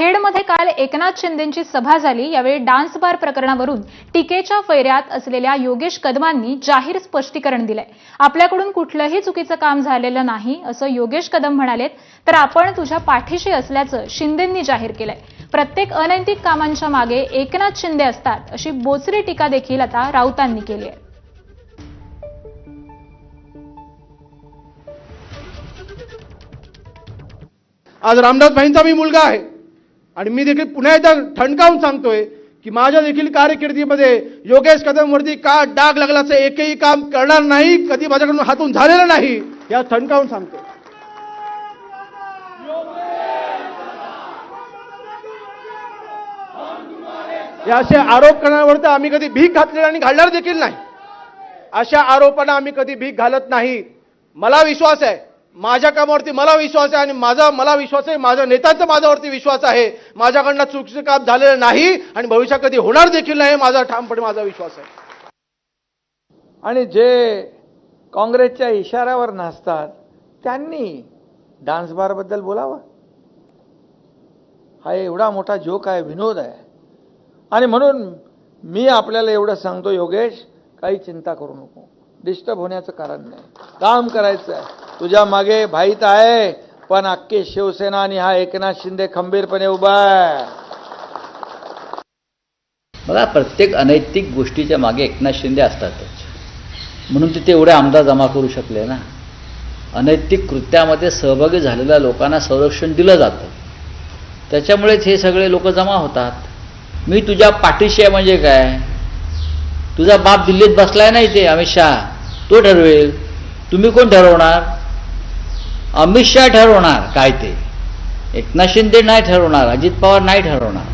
खेडमध्ये काल एकनाथ शिंदेंची सभा झाली. यावेळी डान्स बार प्रकरणावरून टीकेच्या फैऱ्यात असलेल्या योगेश कदमांनी जाहीर स्पष्टीकरण दिलंय. आपल्याकडून कुठलंही चुकीचं काम झालेलं नाही असं योगेश कदम म्हणालेत. तर आपण तुझ्या पाठीशी असल्याचं शिंदेंनी जाहीर केलंय. प्रत्येक अनैतिक कामांच्या मागे एकनाथ शिंदे असतात अशी बोचरी टीका देखील आता राऊतांनी केली आहे. आज रामदास भाईंचा मी मुलगा आहे. आणि मी देखील पुन्हा एकदा ठणकावून सांगतोय की माझ्या देखील कारकिर्दीमध्ये योगेश कदमवरती का डाग लागल्याचं एकही काम करणार नाही कधी माझ्याकडून हातून झालेलं नाही या ठणकावून सांगतो हे असे आरोप करण्यावर तर आम्ही कधी भीक घातलेला आणि घालणार देखील नाही. अशा आरोपांना आम्ही कधी भीक घालत नाही. मला विश्वास आहे माझ्या कामावरती मला विश्वास आहे आणि माझा मला विश्वास आहे माझ्या नेत्यांचा माझ्यावरती विश्वास आहे. माझ्याकडनं चुकीचं काम झालेलं नाही आणि भविष्यात कधी होणार देखील नाही माझा ठामपणे माझा विश्वास आहे. आणि जे काँग्रेसच्या इशाऱ्यावर नाचतात त्यांनी डान्स बारबद्दल बोलावं? हा एवढा मोठा जोक आहे विनोद आहे. आणि म्हणून मी आपल्याला एवढं सांगतो योगेश काही चिंता करू नको. डिस्टर्ब होण्याचं कारण नाही. काम करायचं आहे. तुझ्या मागे भाईत आहे पण अख्खे शिवसेना आणि हा एकनाथ शिंदे खंबीरपणे उभा आहे. बघा प्रत्येक अनैतिक गोष्टीच्या मागे एकनाथ शिंदे असतातच. म्हणून ते तेवढे आमदार जमा करू शकले ना. अनैतिक कृत्यामध्ये सहभागी झालेल्या लोकांना संरक्षण दिलं जातं. त्याच्यामुळेच हे सगळे लोक जमा होतात. मी तुझ्या पाठीशी आहे म्हणजे काय? तुझा बाप दिल्लीत बसलाय ना इथे अमित शहा? तो ठरवेल. तुम्ही कोण ठरवणार? अमित शहा ठरवणार काय ते? एकनाथ शिंदे नाही ठरवणार अजित पवार नाही ठरवणार.